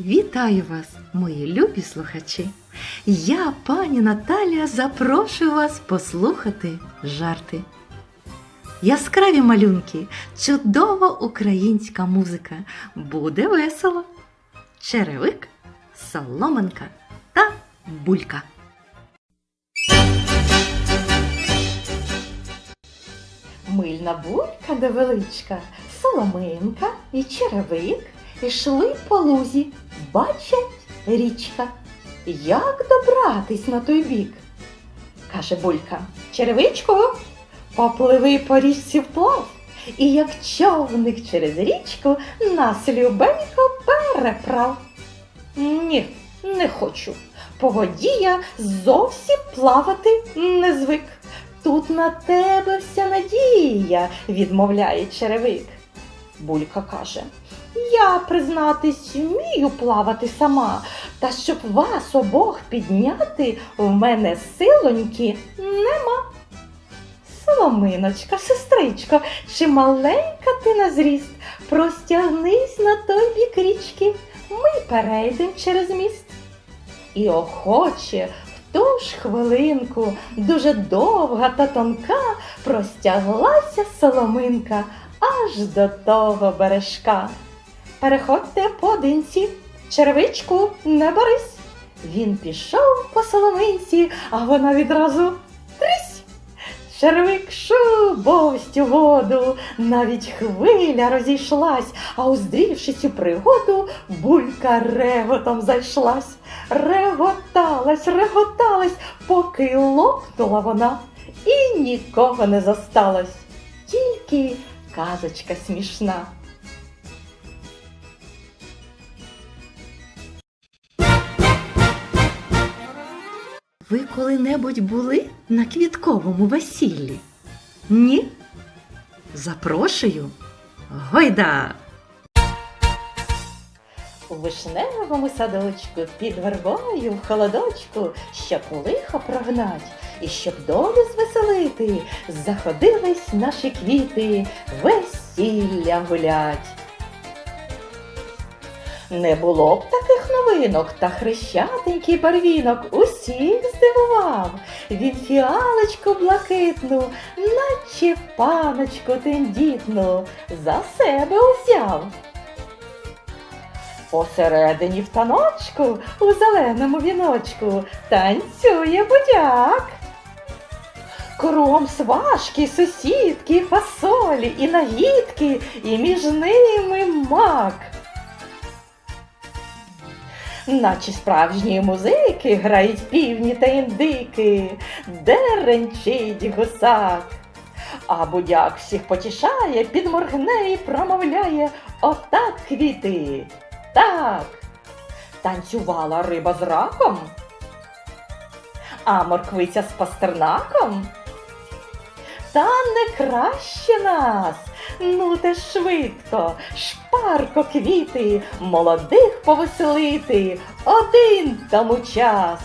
Вітаю вас, мої любі слухачі! Я, пані Наталія, запрошую вас послухати жарти. Яскраві малюнки, чудова українська музика. Буде весело. Черевик, соломинка та булька. Мильна булька невеличка, соломинка і черевик ішли по лузі, бачать річка. Як добратись на той бік? каже булька. Черевичку, попливи по річці вплав, і як човник через річку нас любенько переправ. Ні, не хочу. По воді я зовсім плавати не звик. Тут на тебе вся надія, відмовляє черевик. Булька каже, я, признатись, вмію плавати сама, та щоб вас обох підняти, в мене силоньки нема. Соломиночка, сестричко, чи маленька ти на зріст, простягнись на той бік річки, ми перейдем через міст. І охоче в ту ж хвилинку, дуже довга та тонка, простяглася соломинка аж до того бережка. Переходьте поодинці, червичку не борись. Він пішов по соломинці, а вона відразу трись. Червик шубовсть у воду, навіть хвиля розійшлась, а уздрівши цю пригоду, булька реготом зайшлась. Реготалась, реготалась, поки лопнула вона і нікого не зосталось. Тільки казочка смішна. Ви коли-небудь були на квітковому весіллі? Ні? Запрошую. Гойда! У вишневому садочку під вербою в холодочку, щоб лихо прогнать і щоб долю звеселити, заходились наші квіти весілля гулять. Не було б таких новинок, та хрещатенький барвінок усіх здивував. Він фіалочку блакитну, наче паночку тендітну, за себе узяв. Посередині в таночку у зеленому віночку танцює будяк. Кром сважки, сусідки, фасолі і нагідки, і між ними мак. Наче справжні музики грають півні та індики, деренчить гусак. А будяк всіх потішає, підморгне і промовляє отак квіти. Так. Танцювала риба з раком, а морквиця з пастернаком. Та не краще нас. Ну те швидко, шпарко квіти, молодих повеселити, один тому час.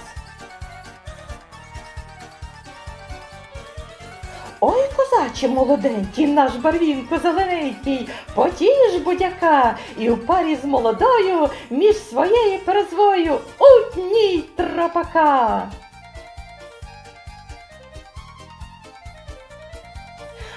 Ой, козаче молоденький, наш барвінко зелененький, потіж будяка і у парі з молодою між своєю перезвою утній тропака.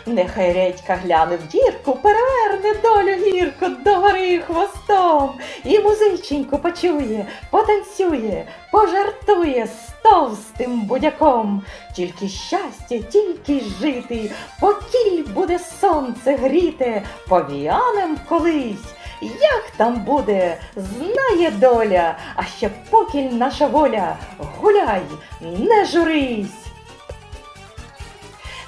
Нехай редька гляне в дірку, переверне долю гірку догори хвостом, і музиченьку почує, потанцює, пожартує з товстим будяком. Тільки щастя, тільки жити, покіль буде сонце гріте, повіянем колись. Як там буде, знає доля, а ще покіль наша воля, гуляй, не журись.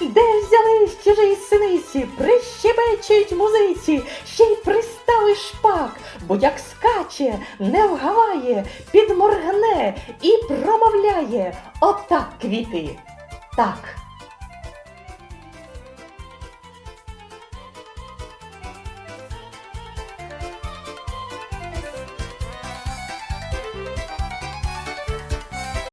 Де взялись чужі синиці, прищебечуть музиці, ще й пристави шпак, бо як скаче, не вгаває, підморгне і промовляє отак квіти. Так,